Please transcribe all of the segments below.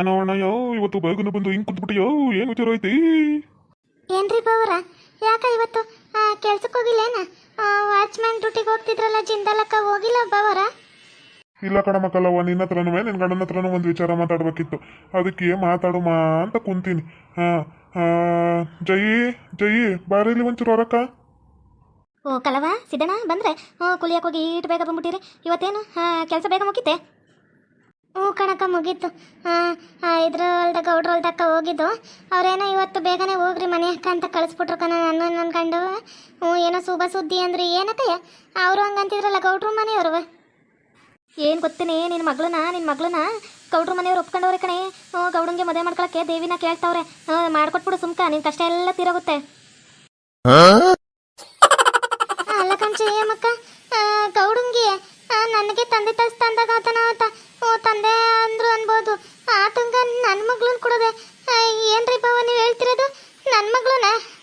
ಏನೋ ಅಣ್ಣಯ್ಯೋ ಇವತ್ತು ಬೇಗನೆ ಬಂದು ಹಿಂಗ್ ಕುಂತ್ಬಿಟ್ಟಿಯೋ ಏನು ವಿಚಾರ ಐತಿ? ಏನ್ರಿ ಬಾವರ? ಯಾಕ ಇವತ್ತು ಕೆಲ್ಸಕ್ಕೆ ಹೋಗಿಲ್ಲೇನ? ವಾಚ್ಮ್ಯಾನ್ ಡ್ಯೂಟಿಗೆ ಹೋಗ್ತಿದ್ರಲ್ಲ ಜಿಂದಲಕ್ಕ ಹೋಗಿಲ್ಲ ಬಾವರ? ಇಲ್ಲ ಕಣಮ್ಮ ಮಕ್ಕಳವ್ವ ನಿನ್ನ ಹತ್ರನೂ ನಿನ್ನ ಗಂಡನ ಹತ್ರನೂ ಒಂದು ವಿಚಾರ ಮಾತಾಡ್ಬೇಕಿತ್ತು. ಅದಕ್ಕೆ ಮಾತಾಡು ಮಾ ಅಂತ ಕುಂತೀನಿ. ಹಾಂ ಜೈ ಜಯಿ ಜಯಿ ಬಾರಿಲಿ ಒಂಚೂರು ಹೊರಕ್ಕ. ಓ ಕಲವ ಸಿದ್ದಣ್ಣ ಬಂದ್ರೆ ಹ್ಞೂ ಕುಲಿಯಕ್ಕೆ ಹೋಗಿ ಈಟ್ ಬೇಗ ಬಂದ್ಬಿಟ್ಟಿರಿ. ಇವತ್ತೇನು ಕೆಲಸ ಬೇಗ ಮುಗೀತೆ? ಹ್ಞೂ ಕಣಕ್ಕ ಮುಗೀತು. ಇದ್ರ ಹೊಲ್ದಾಗ ಗೌಡ್ರು ಹೊಲ್ದಕ್ಕ ಹೋಗಿದ್ದು. ಅವ್ರೇನೋ ಇವತ್ತು ಬೇಗನೆ ಹೋಗ್ರಿ ಮನೆ ಅಕ್ಕ ಅಂತ ಕಳಿಸ್ಬಿಟ್ರು ಕಣ ನಾನು ನನ್ನ ಕಂಡು ಹ್ಞೂ ಏನೋ ಶುಭ ಸುದ್ದಿ ಅಂದ್ರೆ. ಏನಕ್ಕಯ್ಯ ಅವರು ಹಂಗಂತಿದ್ರಲ್ಲ ಗೌಡ್ರು ಮನೆಯವ್ರವ ಏನು ಗೊತ್ತೇನೆ ನಿನ್ನ ಮಗಳನ್ನ ನಿನ್ನ ಮಗಳನ್ನ ಗೌಡ್ರ ಮನೆಯವ್ರು ಒಪ್ಕೊಂಡವ್ರೆ ಕಣೆ. ಹ್ಞೂ ಗೌಡಂಗೆ ಮದುವೆ ಮಾಡ್ಕೊಳಕ್ಕೆ ದೇವಿನ ಕೇಳ್ತಾವ್ರೆ. ಮಾಡ್ಕೊಟ್ಬಿಡು ಸುಮ್ಕ ನಿನ್ನ ಕಷ್ಟ ಎಲ್ಲ ತೀರೋಗುತ್ತೆ. ಅಲ್ಲ ಕಣ್ಚಿ ಮಕ್ಕ ಗೌಡಂಗಿ ನನಗೆ ತಂದೆ ತಂದಾಗ ಆತನ ಆತ. ತಂದೆ ಅಂದ್ರು ಅನ್ಬೋದು. ಆತಂಕ ನನ್ನ ಮಗಳನ್ನ ಕೊಡದೆ ಏನ್ರಿ ಬಾವ ನೀವು ಹೇಳ್ತಿರೋದು? ನನ್ನ ಮಗಳನ್ನ.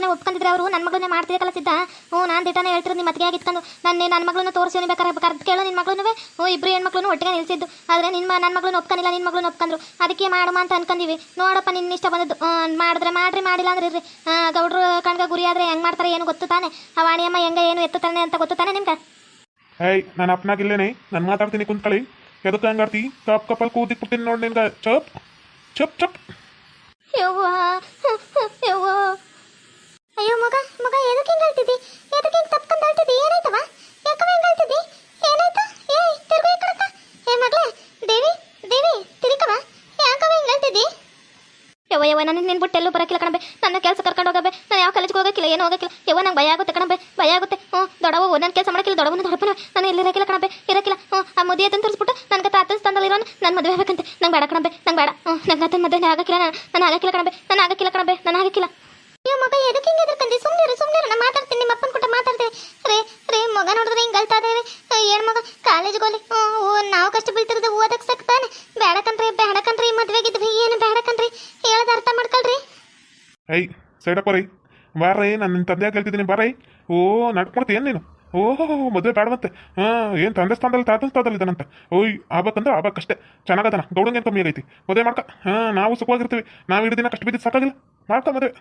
ಮಗಳನ್ನ ಒಪ್ಕೊಂಡಿದ್ರೆ ಅವರು ನನ್ನ ಮಗಳನ್ನೇ ಮಾಡ್ತಿರಕಲ್ಲ ಸಿದ್ಧ? ಹ್ಞೂ ನಾನು ದಿಟಾನೆ ಹೇಳ್ತಿರೋದು ನಿಮ್ಮ ಮತ್ತಿಗೆ ಆಗಿತ್ಕೊಂಡು ನನ್ನ ನನ್ನ ಮಗಳನ್ನ ತೋರಿಸಿ ಬೇಕಾದ್ರೆ ಕರೆದು ಕೇಳೋ ನಿನ್ನ ಮಗಳನ್ನೂ ಹ್ಞೂ ಇಬ್ರು ಹೆಣ್ಮಕ್ಳು ಒಟ್ಟಿಗೆ ನಿಲ್ಸಿದ್ದು. ಆದರೆ ನಿಮ್ಮ ನನ್ನ ಮಗಳನ್ನ ಒಪ್ಕೊಂಡಿಲ್ಲ ನಿನ್ನ ಮಗಳನ್ನ ಒಪ್ಕೊಂಡ್ರು. ಅದಕ್ಕೆ ಮಾಡಮ್ಮ ಅಂತ ಅನ್ಕೊಂಡಿವಿ. ನೋಡಪ್ಪ ನಿನ್ನ ಇಷ್ಟ ಬಂದದ್ದು. ಮಾಡಿದ್ರೆ ಮಾಡ್ರಿ ಮಾಡಿಲ್ಲ ಅಂದ್ರೆ ಇರ್ರಿ. ಗೌಡ್ರು ಕಣ್ಗ ಗುರಿ ಆದರೆ ಹೆಂಗೆ ಮಾಡ್ತಾರೆ ಏನು ಗೊತ್ತು ತಾನೆ? ಆ ವಾಣಿಯಮ್ಮ ಹೆಂಗೆ ಏನು ಎತ್ತುತ್ತಾನೆ ಅಂತ ಗೊತ್ತು ತಾನೆ ನಿಮ್ಗೆ? ಹೇಯ್ ನಾನು ಅಪ್ಪನಾಗಿಲ್ಲೇನೆ ನಾನು ಮಾತಾಡ್ತೀನಿ ಕುಂತ್ಕೊಳ್ಳಿ. ಎದಕ್ಕೆ ಹಂಗಾಡ್ತಿ ಕಪ್ ಕಪ್ಪಲ್ಲಿ ಕೂದಿಕ್ ಬಿಡ್ತೀನಿ ನೋಡಿ ನಿನ್ಗೆ ಚಪ್ ಚಪ್ ಚಪ್ ಯವ್ವ ಯವ್ವ. ಅಯ್ಯೋ, ಮಗ ಮಗ, ಎದಕ್ಕೆ ಹಿಂಗೆ ಹೇಳ್ತಿದ್ದಿ ಎದಕ್ಕೆ ಹಿಂಗೆ ತಪ್ಕೊಂಡು ಹೇಳ್ತಿದ್ದಿ ಏನಾಯ್ತವ? ಯಾಕವ ಹಿಂಗೆ ಏ ತಿರ್ಗು ಕಡಕ ಏ, ಮಗಳೇ, ದೇವಿ ದೇವಿ ತಿರುಕವ ಯಾಕವ ಹಿಂಗೆ ಹೇಳ್ತಿದ್ದಿ ಯವ್ವ ಯವ್ವ, ನಾನು ನಿನ್ನ ಬಿಟ್ಟು ಎಲ್ಲೂ ಬರೋಕ್ಕಿಲ್ಲ ಕಣಬೆ. ನನ್ನ ಕೆಲಸ ಕರ್ಕೊಂಡು ಹೋಗಬೆ. ನಾನು ಯಾವ ಕಾಲೇಜ್ಗೆ ಹೋಗಕ್ಕಿಲ್ಲ, ಏನು ಹೋಗಕ್ಕಿಲ್ಲ. ಯವ್ವ, ನಂಗೆ ಭಯ ಆಗುತ್ತೆ ಕಣಬೆ. ಭಯ ಆಗುತ್ತೆ. ಹ್ಞೂ ದೊಡವ ನನ್ನ ಕೆಲಸ ಮಾಡೋಕ್ಕಿಲ್ಲ ದೊಡವನ ದೊಡಪನ ನಾನು ಇಲ್ಲಿ ಇರಕ್ಕಿಲ್ಲ ಕಣಬೆ. ಇರಕ್ಕಿಲ್ಲ. ಹ್ಞೂ, ಆ ಮದುವೆ ಅದನ್ನು ತೋರಿಸ್ಬಿಟ್ಟು ನನಗೆ ತಾತನ ಸ್ಥಾನದಲ್ಲಿ ಇರೋನು. ನಾನು ಮದುವೆ ಆಗ್ಬೇಕಂತೆ. ನಂಗೆ ಬೇಡ ಕಣಬೆ. ನಂಗೆ ಬೇಡ. ಹ್ಞೂ, ನಂಗೆ ಆತನ ಮದುವೆ ಆಗಕ್ಕಿಲ್ಲ. ನಾನು ನಾನು ಆಗಕ್ಕಿಲ್ಲ ಕಣಬೆ. ನಾನು ಆಗಕ್ಕಿಲ್ಲ ಕಣಬೆ. ನಾನು ಆಗಕ್ಕಿಲ್ಲ. ಅಯ್ಯೋ ಮಗ ಎದಕ್ಕೆ ಹಿಂಗೆ ಎದ್ರಕಂದಿ? ಸುಮ್ಮನೆ ಸುಮ್ಮನೆ ನಾನು ಮಾತಾಡ್ತೀನಿ, ನಿಮ್ಮ ಅಪ್ಪನ ಕೊಟ್ಟ ಮಾತಾಡ್ತೀನಿ. ರೇ ರೇ, ಮಗ ನೋಡಿದ್ರೆ ಹಿಂಗೆ ಅಳ್ತಾ ಇದ್ದಾರೆ ಏನು ಮಗ? ಕಾಲೇಜ್ಗೆ ಹೋಗ್ಲಿ. ಓ ನಾವು ಕಷ್ಟ ಬೀಳ್ತಿರೋದು ಓದಕ್ಕೆ ಸಾಕು ತಾನೆ. ಬೇಡಕನ್ರಿ ಬೇಡಕನ್ರಿ ಮದುವೆಗಿದ್ವಿ ಏನು ಬೇಡಕನ್ರಿ ಹೇಳೋದು ಅರ್ಥ ಮಾಡ್ಕೊಳ್ರಿ. ಐ ಸೈಡಪ್ಪ ರೀ. ನಾನು ನಿನ್ನ ತಂದೆಯಾಗ ಹೇಳ್ತಿದ್ದೀನಿ ಬಾರೈ ಓ ನಡ್ಕೊಡ್ತಿ ಏನು ನೀನು? ಓಹೋ ಮದುವೆ ಬೇಡವಂತೆ. ಹಾಂ, ಏನು ತಂದೆ ಸ್ಥಾನದಲ್ಲಿ ತಾತನ ಸ್ಥಾನದಲ್ಲಿ ಇದ್ದಾನಂತೆ? ಓಯ್, ಆಗ್ಬೇಕಂದ್ರೆ ಆಗ್ಬೇಕಷ್ಟೇ. ಚೆನ್ನಾಗದನ, ಗೌಡಂಗೆ ಕಮ್ಮಿ ಆಗೈತಿ? ಮದುವೆ ಮಾಡ್ಕ. ಹಾಂ, ನಾವು ಸುಖವಾಗಿರ್ತೀವಿ. ನಾವು ಇಡೀ ದಿನ ಕಷ್ಟ ಬಿದ್ದಿದ್ದು ಸಾಕಾಗಿಲ್ಲ. ಮಾಡ್ಕೊ ಮದುವೆ.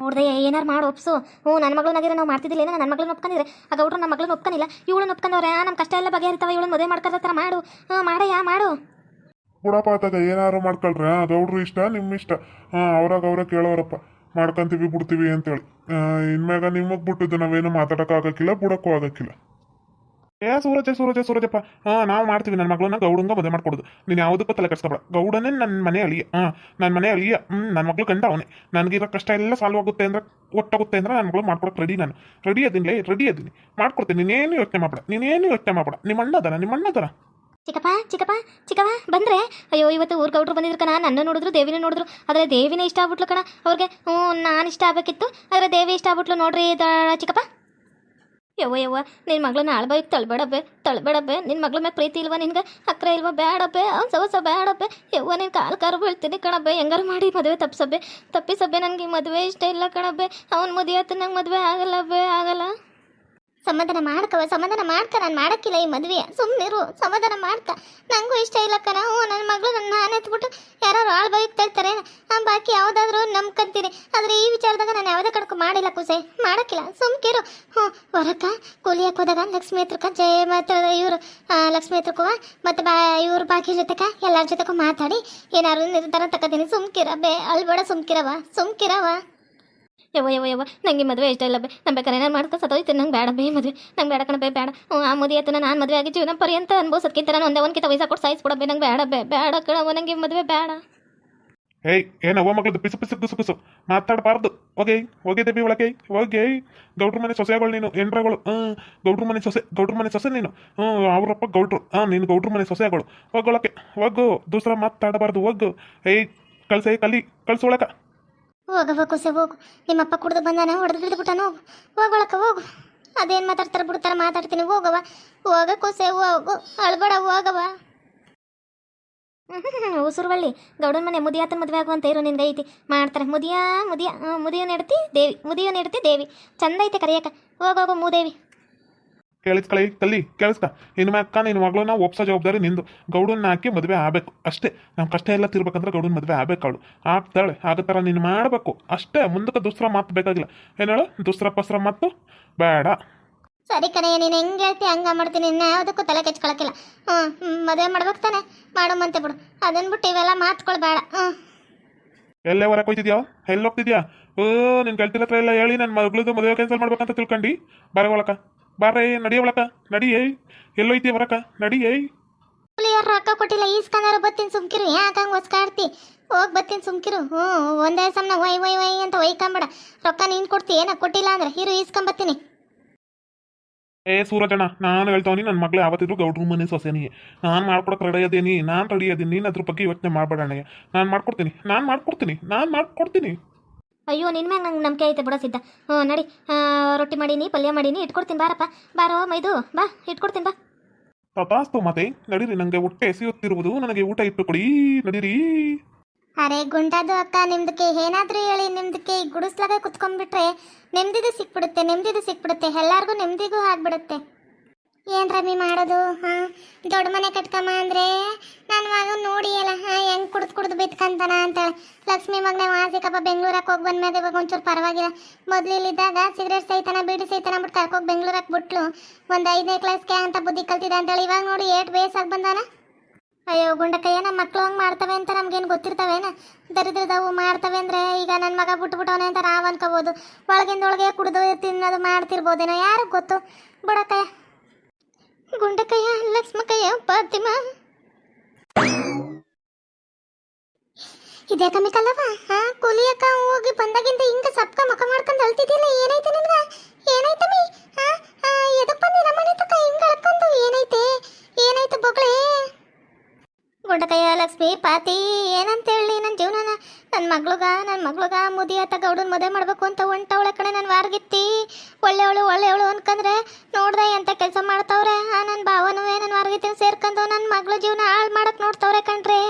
ನೋಡ್ದೆ, ಏನಾರು ಮಾಡು, ಒಪ್ಸು. ಹ್ಞೂ ನನ್ನ ಮಗಳನ್ನಾಗಿರೋ ನಾವು ಮಾಡ್ತಿದ್ದಿಲ್ಲ, ಏನೋ ನನ್ನ ಮಗಳನ್ನ ಒಪ್ಕೊಂಡಿದ್ರೆ. ಆ ಗೌಡ್ರು ನಮ್ಮ ಮಗಳನ್ನ ಒಪ್ಕೊಂಡಿಲ್ಲ ಇವಳು ಒಪ್ಕೊಂಡವ್ರೆ ನಮ್ಮ ಕಷ್ಟ ಎಲ್ಲ ಬಗೆಹರಿತಾವ ಇವಳು ಮದುವೆ ಮಾಡ್ಕೊಳ್ಳೋ ಮಾಡು. ಹ್ಞೂ, ಮಾಡಯ್ಯ, ಮಾಡು. ಬಿಡಪ್ಪ ಆತಾಗ ಏನಾರು ಮಾಡ್ಕೊಳ್ರಿ ಹಾಂ ಗೌಡ್ರು ಇಷ್ಟ ನಿಮ್ಮ ಇಷ್ಟ. ಹಾಂ, ಅವ್ರಾಗ ಅವ್ರ ಕೇಳೋರಪ್ಪ. ಮಾಡ್ಕೊಂತೀವಿ, ಬಿಡ್ತೀವಿ ಅಂತೇಳಿ. ಇನ್ಮ್ಯಾಗ ನಿಮಗೆ ಬಿಟ್ಟಿದ್ದು ನಾವೇನು ಮಾತಾಡೋಕೆ ಆಗಕ್ಕಿಲ್ಲ ಬಿಡೋಕ್ಕೂ ಆಗಕ್ಕಿಲ್ಲ. ಏ, ಸೂರಜೆ ಸೂರಜೆ ಸೂರಜಪ್ಪ ಹಾ, ನಾವು ಮಾಡ್ತೀವಿ. ನನ್ನ ಮಗಳನ್ನ ಗೌಡಂಗ ಮದುವೆ ಮಾಡ್ಕೊಡೋದು. ನೀನು ಯಾವುದಕ್ಕೂ ತಲೆ ಕಟ್ಸ್ಕೊಬೇಡ ಗೌಡನೇ ನನ್ನ ಮನೆ ಅಳಿಯ ಹಾಂ ನನ್ನ ಮನೆ ಅಳಿಯ ಹ್ಞೂ ನನ್ನ ಮಗಳು ಗಂಡ ಅವನೇ ನನಗಿರೋ ಕಷ್ಟ ಎಲ್ಲ ಸಾಲ್ವ್ ಆಗುತ್ತೆ ಅಂದ್ರೆ, ಒಟ್ಟಾಗುತ್ತೆ ಅಂದ್ರೆ ನನ್ನ ಮಗಳು ಮಾಡ್ಕೊಡಕ್ಕೆ ರೆಡಿ ನಾನು. ರೆಡಿ ಅದೀನಿ ರೆಡಿ ಅದೀನಿ. ಮಾಡ್ಕೊಡ್ತೀನಿ. ನೀನೇನು ಯೋಚನೆ ಮಾಡಬೇಡ. ನೀನೇನು ಯೋಚನೆ ಮಾಡಬೇಡ. ನಿಮ್ಮ ಅದರ ನಿಮ್ಮ ಅದರ ಚಿಕ್ಕಪ್ಪ ಚಿಕ್ಕಪ್ಪ ಚಿಕ್ಕವ ಬಂದ್ರೆ. ಅಯ್ಯೋ, ಇವತ್ತು ಊರ್ ಗೌಡ್ರು ಬಂದಿದ್ರು ಕಣ. ನನ್ನ ನೋಡಿದ್ರು, ದೇವಿನ ನೋಡಿದ್ರು. ಆದರೆ ದೇವಿನೇ ಇಷ್ಟ ಆಗ್ಬಿಟ್ಲು ಕಣ. ಅವ್ರಿಗೆ ಹ್ಞೂ ನಾನು ಇಷ್ಟ ಆಗ್ಬೇಕಿತ್ತು. ಆದರೆ ದೇವಿ ಇಷ್ಟ ಆಗ್ಬಿಟ್ಲು ನೋಡ್ರಿ ಚಿಕ್ಕಪ್ಪ. ಯವ್ವ ಯವ್ವ ನಿನ್ನ ಮಗಳನ್ನ ಆಳ್ಬೈಕ್ ತಳ್ಬೇಡಬ್ಬೆ ತಳ್ಬೇಡಬ್ಬೆ ನಿನ್ನ ಮಗಳ ಮೇಲೆ ಪ್ರೀತಿ ಇಲ್ವಾ ನಿನ್ಗೆ? ಅಕ್ರೆ ಇಲ್ವಾ? ಬೇಡಬ್ಬೆ ಅವ್ನು ಸವಸ ಬೇಡಬ್ಬೆ ಯವ್ವ ನಿನ್ನ ಕಾಲು ಕಾರು ಬೀಳ್ತೀನಿ ಕಣಬ್ಬೆ ಹೆಂಗಾರು ಮಾಡಿ ಮದುವೆ ತಪ್ಸಬ್ಬೆ ತಪ್ಪಿಸಬ್ಬೆ ನನಗೆ ಮದುವೆ ಇಷ್ಟ ಇಲ್ಲ ಕಣಬ್ಬೆ ಅವ್ನು ಮದುವೆ ನಂಗೆ ಮದುವೆ ಆಗಲ್ಲಬ್ಬೆ ಆಗಲ್ಲ. ಸಮಾಧಾನ ಮಾಡ್ಕವ ಸಮಾಧಾನ ಮಾಡ್ಕ, ನಾನು ಮಾಡಕ್ಕಿಲ್ಲ ಈ ಮದುವೆ. ಸುಮ್ಮನಿರು ಸಮಾಧಾನ ಮಾಡ್ಕ. ನನಗೂ ಇಷ್ಟ ಇಲ್ಲ ಕಣ, ಹ್ಞೂ ನನ್ನ ಮಗಳು ನನ್ನ ನಾನು ಎತ್ಬಿಟ್ಟು ಯಾರು ಆಳ್ ಬೈಕ್ತಾ ಆ, ಬಾಕಿ ಯಾವುದಾದ್ರೂ ನಂಬ್ಕೊಂತೀನಿ. ಆದರೆ ಈ ವಿಚಾರದಾಗ ನಾನು ಯಾವುದೇ ಕಡ್ಕೊ ಮಾಡಿಲ್ಲ ಕುಸೆ. ಮಾಡಕ್ಕಿಲ್ಲ, ಸುಮ್ಕಿರು. ಹ್ಞೂ, ಹೊರಕ ಕೂಲಿಯಕ್ಕೆ ಹೋದಾಗ ಲಕ್ಷ್ಮೀ ಹತ್ರಕ್ಕ ಜಯ ಮಾತ್ರ, ಇವರು ಲಕ್ಷ್ಮೀ ಹತ್ರಕ್ಕೂ ಮತ್ತು ಬಾ, ಇವ್ರ ಬಾಕಿ ಜೊತೆಕ ಎಲ್ಲರ ಜೊತೆಗೂ ಮಾತಾಡಿ ಏನಾದ್ರು ನಿರ್ಧಾರ ತಗೋತೀನಿ ಸುಮ್ಕಿರ ಬೇ ಅಳ್ಬೇಡ ಸುಮ್ಕಿರವ ಸುಮ್ಕಿರವ. ಯವ್ವ ಯವ್ವ ಯವ್ವ, ನಂಗೆ ಮದುವೆ ಇಷ್ಟ ಇಲ್ಲ ಬೇ. ನಾನು ಬೇಕಾದ್ರೆ ಏನಾರು ಮಾಡ್ಕೊ ಸತ್ತೋಯ್ತು ನಂಗೆ ಬೇಡ ಬೇ ಮದುವೆ. ನಂಗೆ ಬೇಡ ಕಣ ಬೇ, ಬೇಡ. ಆ ಮುದಿ ಆಯ್ತು ನಾನು ಮದುವೆ ಆಗಿ ಜೀವನ ಪರ್ಯಂತ ಅನ್ಬೋಸೋದ್ಕಿಂತ ನಾನು ಒಂದೇ ಒಂದ್ಕಿಂತ ವಯಸ್ಸು ಕೊಟ್ಟು ಸಾಯಿಸ್ಬಿಡ ಬೇ. ನಂಗೆ ಬೇಡ ಬೇ, ಬೇಡ ಕಣವ ನಂಗೆ ಮದುವೆ ಬೇಡ. ಏಯ್ ಏನವ್ವ ಮಗಳದ್ದು? ಪಿಸು ಪಿಸು ಕುಸು ಕುಸು ಮಾತಾಡಬಾರ್ದು. ಹೋಗೇ, ಹೋಗಿ ದೇವಿ ಒಳಗೆ. ಹೋಗಿ. ಗೌಡ್ರ ಮನೆ ಸೊಸೆಗಳು ನೀನು ಎಂಡ್ರಗಳು ಹ್ಞೂ, ಗೌಡ್ರ ಮನೆ ಸೊಸೆ, ಗೌಡ್ರ ಮನೆ ಸೊಸೆ ನೀನು. ಹ್ಞೂ, ಅವರಪ್ಪ ಗೌಡ್ರು. ಹಾಂ ನೀನು ಗೌಡ್ರ ಮನೆ ಸೊಸೆಗಳು. ಹೋಗೊಳಕ್ಕೆ ಹೋಗು, ದೂಸರ ಮಾತಾಡಬಾರ್ದು. ಹೋಗು. ಏಯ್, ಕಳ್ಸೇ, ಕಲಿ ಕಳ್ಸೊಳಕ ಹೋಗವ ಕುಸೆ, ಹೋಗು. ನಿಮ್ಮಪ್ಪ ಕುಡಿದು ಬಂದಾನ, ಹೊಡೆದು ಬಿಡ್ದು ಬಿಟ್ಟಾನ ಹೋಗು. ಹೋಗೊಳಕ ಹೋಗು ಅದೇನು ಮಾತಾಡ್ತಾರೆ ಬಿಡ್ತಾರೆ ಮಾತಾಡ್ತೀನಿ ಹೋಗವ ಹೋಗ, ಕುಸೆ, ಹೋಗು. ಅಳ್ಬೇಡ ಹೋಗವ ಉಸುರುವಳ್ಳಿ. ಗೌಡನ ಮನೆ ಮುದಿಯಾತನ ಮದುವೆ ಆಗುವಂತ ಇರೋ ನಿನ್ಗೆ ಐತಿ. ಮಾಡ್ತಾರೆ. ಮುದಿಯ ಮುದಿಯ ಮುದಿಯ ನೆಡ್ತಿ ದೇವಿ ಮುದಿಯ ನೆಡ್ತಿ ದೇವಿ. ಚಂದ ಐತೆ ಕರಿಯಕ ಹೋಗೋಗು ಮೂದೇವಿ. ಕೇಳಿಸ್ಕಳಿ ಕಲ್ಲಿ ಕೇಳಿಸ್ಕ ನಿನ್ನ ಅಕ್ಕ ನಿನ್ನ ಮಗಳನ್ನ ಒಪ್ಸೋ ಜವಾಬ್ದಾರಿ ನಿಂದು. ಗೌಡನ್ನ ಹಾಕಿ ಮದುವೆ ಆಗಬೇಕು. ಅಷ್ಟೇ. ನಮ್ಮ ಕಷ್ಟ ಎಲ್ಲ ತಿರ್ಬೇಕಂದ್ರೆ ಗೌಡನ ಮದುವೆ ಆಗಬೇಕು ಅವಳು. ಆಗ್ತಾಳೆ. ಆಗೋ ಥರ ನೀನು ಮಾಡಬೇಕು. ಅಷ್ಟೇ. ಮುಂದಕ್ಕೆ ದುಸ್ರ ಮಾತು ಬೇಕಾಗಿಲ್ಲ. ಏನೇಳು ಹೇಳು? ದುಸ್ರ ಪಸ್ರ ಮಾತು? ಬೇಡ. ಸರಿ ಕಣಯ್ಯ ನೀನು ಹೆಂಗೆ ಹೇಳ್ತಿ ಹಂಗೆ ಮಾಡ್ತೀನಿ. ಇನ್ನು ಯಾವುದಕ್ಕೂ ತಲೆ ಕೆಚ್ಕೊಳಕ್ಕಿಲ್ಲ. ಹ್ಞೂ ಮದುವೆ ಮಾಡ್ಬೇಕು ತಾನೆ. ಮಾಡಮಂತೆ ಬಿಡು. ಅದನ್ನ ಬಿಟ್ಟು ಇವೆಲ್ಲ ಮಾತುಗಳು ಬೇಡ. ಹ್ಞೂ ಎಲ್ಲೇ ಹೊರಗೆ ಹೋಯ್ತಿದ್ಯಾ? ಎಲ್ಲಿ ಹೋಗ್ತಿದ್ಯಾ? ಓ ನಿನ್ ಗೆಳತಿರ ಹತ್ರ ಎಲ್ಲ ಹೇಳಿ ನನ್ನ ಮಗಳದು ಮದುವೆ ಕ್ಯಾನ್ಸಲ್ ಮಾಡ್ಬೇಕಂತ ತಿಳ್ಕೊಂಡು. ಬಾರೆ ಒಳಕ. ಬಾರೇ ನಡಿಯ ಒಳಕ ನಡಿಯೇ ಎಲ್ಲೋಯ್ತಿ ಬರಕ ನಡಿಯೇ ಯಾರು ರೊಕ್ಕ ಕೊಟ್ಟಿಲ್ಲ ಈಸ್ಕಂದಾರ ಬತ್ತೀನಿ ಸುಮ್ಕಿರು ಯಾಕೆ ಹಂಗೆ ಹೊಸ್ಕಾಡ್ತಿ ಹೋಗಿ ಬತ್ತೀನಿ ಸುಮ್ಕಿರು ಹ್ಞೂ ಒಂದೇ ಸಮನ ವೈ ವೈ ವೈ ಅಂತ ಒಯ್ಕೊಂಬೇಡ. ರೊಕ್ಕ ನೀನು ಕೊಡ್ತಿ ಏನ ಕೊಟ್ಟಿಲ್ಲ ಅಂದ್ರೆ ಹಿರು ಈಸ್ಕೊಂಬತ್ತೀನಿ ಏ ಸೂರಜಣ್ಣ ನಾನು ಹೇಳ್ತಾವನಿ ನನ್ನ ಮಗಳೇ ಯಾವತ್ತಿದ್ರು ಗೌಡ್ರು ಮನೆ ಸೊಸೆನಿ ನಾನು ಮಾಡ್ಕೊಡಕ್ಕೆ ರೆಡಿ ಅದೇನಿ ನಾನು ರೆಡಿ ಅದೀನಿ ನೀನು ಅದ್ರ ಬಗ್ಗೆ ಯೋಚನೆ ಮಾಡಬೇಡಣ್ಣ ನಾನು ಮಾಡ್ಕೊಡ್ತೀನಿ ನಾನು ಮಾಡ್ಕೊಡ್ತೀನಿ ನಾನು ಮಾಡ್ಕೊಡ್ತೀನಿ. ಅಯ್ಯೋ ನಿನ್ನ ಮ್ಯಾಗ ನಂಗೆ ನಂಬಿಕೆ ಐತೆ ಬಿಡೋ ಸಿದ್ಧ. ಹ್ಞೂ ನಡಿ. ರೊಟ್ಟಿ ಮಾಡೀನಿ ಪಲ್ಯ ಮಾಡೀನಿ ಇಟ್ಕೊಡ್ತೀನಿ ಬಾರಪ್ಪ ಬಾರೋ ಮೈದು ಬಾ ಇಟ್ಕೊಡ್ತೀನಿ ಬಾ. ತಪಾಸ್ತು ಮತ್ತೆ ನಡೀರಿ ನನಗೆ ಹೊಟ್ಟೆ ಎಸೆಯುತ್ತಿರುವುದು ನನಗೆ ಊಟ ಇಟ್ಟು ಕೊಡಿ ನಡೀರಿ. ಅರೆ ಗುಂಡದು ಅಕ್ಕ ನಿಮ್ದಕ್ಕೆ ಏನಾದ್ರೂ ಹೇಳಿ ನಿಮ್ದಕ್ಕೆ ಈ ಗುಡಿಸ್ಲಾಗ ಕುತ್ಕೊಂಡ್ಬಿಟ್ರೆ ನೆಮ್ಮದಿದು ಸಿಕ್ಬಿಡುತ್ತೆ ನೆಮ್ಮದಿದು ಸಿಕ್ಬಿಡುತ್ತೆ ಎಲ್ಲಾರ್ಗೂ ನೆಮ್ಮದಿಗೂ ಆಗ್ಬಿಡುತ್ತೆ. ಏನ್ ರಮಿ ಮಾಡೋದು, ಹಾ? ದೊಡ್ಡ ಮನೆ ಕಟ್ಕಮ್ಮ ಅಂದ್ರೆ ನನ್ನ ಮಗ ನೋಡಿ ಅಲ್ಲ, ಹಾ, ಹೆಂಗ್ ಕುಡ್ದು ಕುಡ್ದು ಬಿತ್ಕಂತಾನ ಅಂತಾಳೆ ಲಕ್ಷ್ಮಿ ಮಗನೇ ವಾಸಿಕಪ್ಪ ಬೆಂಗ್ಳೂರಕ್ಕೆ ಹೋಗಿ ಬಂದ್ಮೇಲೆ ಇವಾಗ ಒಂಚೂರು ಪರವಾಗಿಲ್ಲ. ಮೊದ್ಲು ಇಲ್ಲಿದ್ದಾಗ ಸಿಗರೇಟ್ ಸೈತನ ಬೀಡಿ ಸೈತನ ಬಿಟ್ಟು ಕರ್ಕೋಗಿ ಬೆಂಗ್ಳೂರಕ್ಕೆ ಬಿಟ್ಲು. ಒಂದು ಐದನೇ ಕ್ಲಾಸ್ಗೆ ಅಂತ ಬುದ್ಧಿ ಕಲ್ತಿದ್ದ ಅಂತೇಳಿ ಇವಾಗ ನೋಡಿ ಏಟ್ ಬೇಸಾಗಿ ಬಂದಾನ. ಅಯ್ಯೋ ಗುಂಡಕ್ಕಯ್ಯ ನಮ್ಮ ಮಕ್ಳು ಹಂಗೆ ಮಾಡ್ತವೆ ಅಂತ ನಮ್ಗೇನು ಗೊತ್ತಿರ್ತಾವೇನ? ದರಿದ್ರದವು ಮಾಡ್ತವೆ ಅಂದ್ರೆ ಈಗ ನನ್ನ ಮಗ ಬಿಟ್ಬಿಟ್ಟವನೆ ಅಂತ ನಾವು ಅನ್ಕೋಬೋದು. ಒಳಗಿಂದ ಒಳಗೆ ಕುಡಿದು ತಿನ್ನೋದು ಮಾಡ್ತಿರ್ಬೋದೇನೋ ಯಾರು ಗೊತ್ತು? ಬಿಡಕ್ಕಯ್ಯ ಗುಂಡಕ್ಕಯ್ಯ ಲಕ್ಷ್ಮಕಯ್ಯ, ಪಾತಿಮ. ಇದೇ ಕಮ್ಮಿ ಕಲ್ಲವ ಹಾ, ಕೂಲಿಯಕ್ಕ ಹೋಗಿ ಬಂದಾಗಿಂದ ಹಿಂಗ ಸಪ್ಕ ಮಕ ಮಾಡ್ಕೊಂಡು ಅಳ್ತಿದ್ದಿಲ್ಲ, ಏನೈತೆ ನಿನ್ಗ ಏನೈತೆ ಮೀ? ಹಾ ಎದಕ್ ಬಂದಿ ನಮ್ಮನೆ ತಕ ಹಿಂಗ ಅಳ್ಕೊಂಡು? ಏನೈತೆ? ಏನೈತೆ ಬೊಗಳೇ? ಗುಂಡಕಯ್ಯ, ಲಕ್ಷ್ಮಿ, ಪಾತಿ ಏನಂತ ಹೇಳಿ ನನ್ನ ಜೀವನನ ನನ್ನ ಮಗ್ಳುಗ ನನ್ನ ಮಗ್ಳುಗ ಮುದಿ ಆತ ಗೌಡನ್ ಮದುವೆ ಮಾಡ್ಬೇಕು ಅಂತ ಹೊಂಟವಳೆ ಕಣೆ ನಾನು ವಾರ್ಗಿತ್ತಿ. ಒಳ್ಳೆಯವಳು ಒಳ್ಳೆಯವಳು ಅನ್ಕಂದ್ರೆ ನೋಡ್ದೆ ಅಂತ ಕೆಲಸ ಮಾಡ್ತಾವ್ರೆ. ಆ ನನ್ನ ಭಾವನುವೆ ನನ್ನ ವಾರ್ಗಿತ್ತಿ ಸೇರ್ಕೊಂಡು ನನ್ನ ಮಗ್ಳು ಜೀವನ ಹಾಳು ಮಾಡಕ್ ನೋಡ್ತಾವ್ರೆ ಕಣ್ರಿ.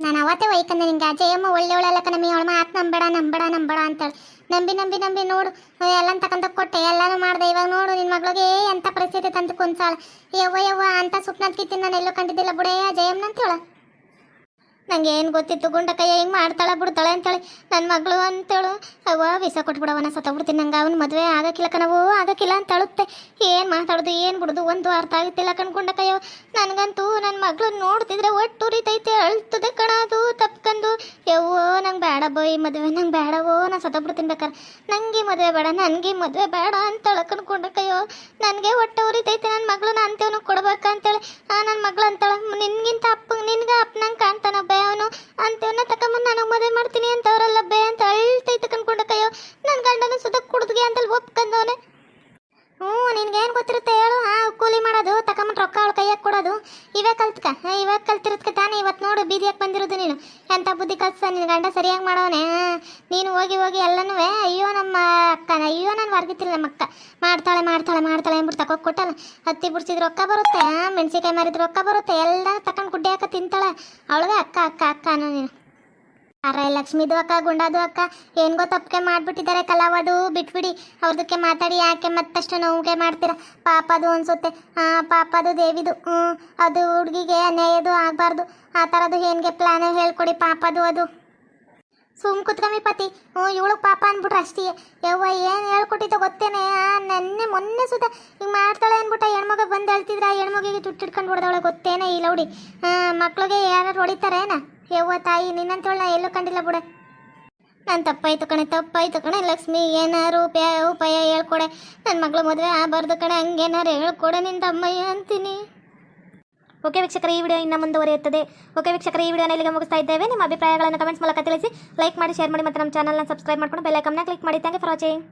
ನಾನು ಅವತ್ತೇ ಒಯ್ಕಂದೆ ನಿಂಗೆ ಅಜಯಮ್ಮ ಒಳ್ಳೆಯವಳೆಲ್ಲ ಕಣಮಿ ಅವಳ ಮಾತು ನಂಬೇಡ ನಂಬೇಡ ನಂಬೇಡ ಅಂತೇಳಿ. ನಂಬಿ ನಂಬಿ ನಂಬಿ ನೋಡು ಎಲ್ಲ ತಕೊಂಡ ಕೊಟ್ಟೆ, ಎಲ್ಲಾನು ಮಾಡ್ದೆ. ಇವಾಗ ನೋಡು ನಿನ್ನ ಮಗಳಿಗೆ ಎಂಥ ಪರಿಸ್ಥಿತಿ ತಂದು ಕುಂತಾಳ ಯವ್ವ ಯವ್ವ, ಅಂತ ಸುಪ್ನಂತ ಕಿತ್ತಿ ನಾನು ಎಲ್ಲೂ ಕಂಡಿದ್ದಿಲ್ಲ ಬುಡೇ ಅಜಯಮ್ಮ ಅಂತೇಳ ನಂಗೆ ಏನು ಗೊತ್ತಿತ್ತು ಗುಂಡಕಯ್ಯ ಹಿಂಗೆ ಮಾಡ್ತಾಳೆ, ಬಿಡ್ತಾಳೆ ಅಂತೇಳಿ. ನನ್ನ ಮಗಳು ಅಂತೇಳು, ಅವ್ವ ವಿಸ ಕೊಟ್ಬಿಡವನ ಬಿಡ್ತೀನಿ ನಂಗೆ, ಅವನ ಮದುವೆ ಆಗಕ್ಕಿಲ್ಲ ಕಣವು ಆಗಕ್ಕಿಲ್ಲ ಅಂತ ಅಳುತ್ತೆ ಏನು ಮಾತಾಡೋದು, ಏನು ಬಿಡೋದು, ಒಂದು ಅರ್ಥ ಆಗುತ್ತಿಲ್ಲ ಕಣ್ ಗುಂಡಕಯ್ಯ ನನಗಂತೂ ನನ್ನ ಮಗಳು ನೋಡ್ತಿದ್ರೆ ಒಟ್ಟು ರೀತೈತೆ ಅಳ್ತದೆ ಕಣ ಅದು, ತಪ್ಕಂದು. ಯವ್ವೋ, ನಂಗೆ ಬೇಡ ಬೋಯ್ ಮದುವೆ, ನಂಗೆ ಬೇಡವೋ ನಾನು ಸತ್ತೋಗ್ಬಿಡ್ತೀನಿ ಬೇಕಾರೆ. ನನಗೆ ಮದುವೆ ಬೇಡ, ನನಗೆ ಮದುವೆ ಬೇಡ ಅಂತ ಅಳ್ಕೊಂಡ್ಕೊಂಡಕ್ಕಯ್ಯೋ ನನಗೆ ಒಟ್ಟು ಉರಿತೈತೆ ನನ್ನ ಮಗಳು ನಾನು ಅಂತೇವನು ಕೊಡ್ಬೇಕಂತೇಳಿ. ನನ್ನ ಮಗಳು ಕೈಯಾಗ ಇವಾಗ ಕಲ್ತ್ಕ. ಇವಾಗ ಕಲ್ತಿರೋದ್ಕೆ ತಾನೇ ಇವತ್ತು ನೋಡು ಬೀದಿಯಾಗಿ ಬಂದಿರೋದು ನೀನು? ಎಂಥ ಬುದ್ಧಿ ಕಲ್ಸ ನಿನ್ನ ಗಂಡ ಸರಿಯಾಗಿ ಮಾಡೋನೆ ನೀನು ಹೋಗಿ ಹೋಗಿ ಎಲ್ಲನೂ ಅಯ್ಯೋ ನಮ್ಮ ಅಕ್ಕನ, ಅಯ್ಯೋ ನಾನು ವರ್ಗಿತಿಲ್ಲ ನಮ್ಮ ಅಕ್ಕ. ಮಾಡ್ತಾಳೆ ಮಾಡ್ತಾಳೆ ಮಾಡ್ತಾಳೆ ಅಂದ್ಬಿಟ್ಟು ತಕೋ ಕೊಟ್ಟಲ್ಲ. ಹತ್ತಿ ಬಿಡ್ಸಿದ್ ರೊಕ್ಕ ಬರುತ್ತೆ ಮೆಣಸಿಕಾಯಿ ಮಾರಿದ ರೊಕ್ಕ ಬರುತ್ತೆ ಎಲ್ಲ ತಕೊಂಡು ಗುಡ್ಡೆ ಹಾಕ ತಿಂತಾಳೆ. ಅವಳಿಗೆ ಅಕ್ಕ ಅಕ್ಕ ಅಕ್ಕ ಅನ್ನೋ ನೀನು. ಅರೆ ಲಕ್ಷ್ಮಿದು ಅಕ್ಕ ಗುಂಡಾದು ಅಕ್ಕ. ಏನ್ಗೋ ತಪ್ಪಿಗೆ ಮಾಡ್ಬಿಟ್ಟಿದ್ದಾರೆ ಕಲಾವದು ಬಿಟ್ಬಿಡಿ, ಅವ್ರದಕ್ಕೆ ಮಾತಾಡಿ. ಯಾಕೆ ಮತ್ತಷ್ಟು ನೋವಿಗೆ ಮಾಡ್ತೀರಾ? ಪಾಪದು ಅನ್ಸುತ್ತೆ. ಆ, ಪಾಪದು ದೇವಿದು. ಹ್ಞೂ ಅದು ಹುಡುಗಿಗೆ ಅನ್ಯಾಯದು ಆಗಬಾರ್ದು. ಆ ಥರದ್ದು ಏನ್ಗೆ ಪ್ಲಾನ್ ಹೇಳ್ಕೊಡಿ, ಪಾಪದು ಅದು. ಸುಮ್ ಕುತ್ಕಮ್ಮಿ ಪತಿ. ಹ್ಞೂ ಇವಳು ಪಾಪ ಅಂದ್ಬಿಟ್ರೆ ಅಷ್ಟೇ ಯವ್ವ, ಏನು ಹೇಳ್ಕೊಟ್ಟಿದ್ದು ಗೊತ್ತೇನೆ. ನನ್ನೆ ಮೊನ್ನೆ ಸುತ್ತ ಹಿಂಗೆ ಮಾಡ್ತಾಳೆ ಅಂದ್ಬಿಟ್ಟ ಹೆಣ್ಮಗ ಬಂದು ಹೇಳ್ತಿದ್ರ ಹೆಣ್ಮಗಿಗೆ ಚುಟ್ಟಿಟ್ಕೊಂಡು ಹೊಡೆದವಳೆ ಗೊತ್ತೇನೆ ಈ ಲೌಡಿ. ಮಕ್ಳಿಗೆ ಯಾರು ಹೊಡಿತಾರೇನ ಯವ್ವ ತಾಯಿ ನಿನ್ನಂತವಳ ಎಲ್ಲೂ ಕಂಡಿಲ್ಲ ಬಿಡ. ನಾನು ತಪ್ಪಾಯ್ತು ಕಣೆ ತಪ್ಪಾಯ್ತು ಕಣೆ, ಲಕ್ಷ್ಮಿ ಏನಾರು ಉಪಾಯ ಉಪಾಯ ಹೇಳ್ಕೊಡೆ. ನನ್ನ ಮಗಳು ಮದುವೆ ಆಗಬಾರ್ದು ಕಣೆ, ಹಂಗೇನಾರು ಹೇಳ್ಕೊಡೆ ನಿನ್ನ ತಮ್ಮಯ್ಯ ಅಂತೀನಿ. ಓಕೆ ವೀಕ್ಷಕರ, ಈ ವಿಡಿಯೋ ಇನ್ನು ಮುಂದುವರಿಯುತ್ತದೆ. ಓಕೆ ವೀಕ್ಷಕರ, ಈ ವಿಡಿಯೋನ ಇಲ್ಲಿಗೆ ಮುಗಿಸ್ತಾ ಇದ್ದೇವೆ. ನಿಮ್ಮ ಅಭಿಪ್ರಾಯಗಳನ್ನು ಕಮೆಂಟ್ಸ್ ಮೂಲಕ ತಿಳಿಸಿ. ಲೈಕ್ ಮಾಡಿ, ಶೇರ್ ಮಾಡಿ, ಮತ್ತು ನಮ್ಮ ಚಾನಲ್ನ ಸಬ್ಸ್ಕ್ರೈಬ್ ಮಾಡ್ಕೊಂಡು ಬೆಲ್ ಐಕಮ್ನ ಕ್ಲಿಕ್ ಮಾಡಿ. Thank for watching.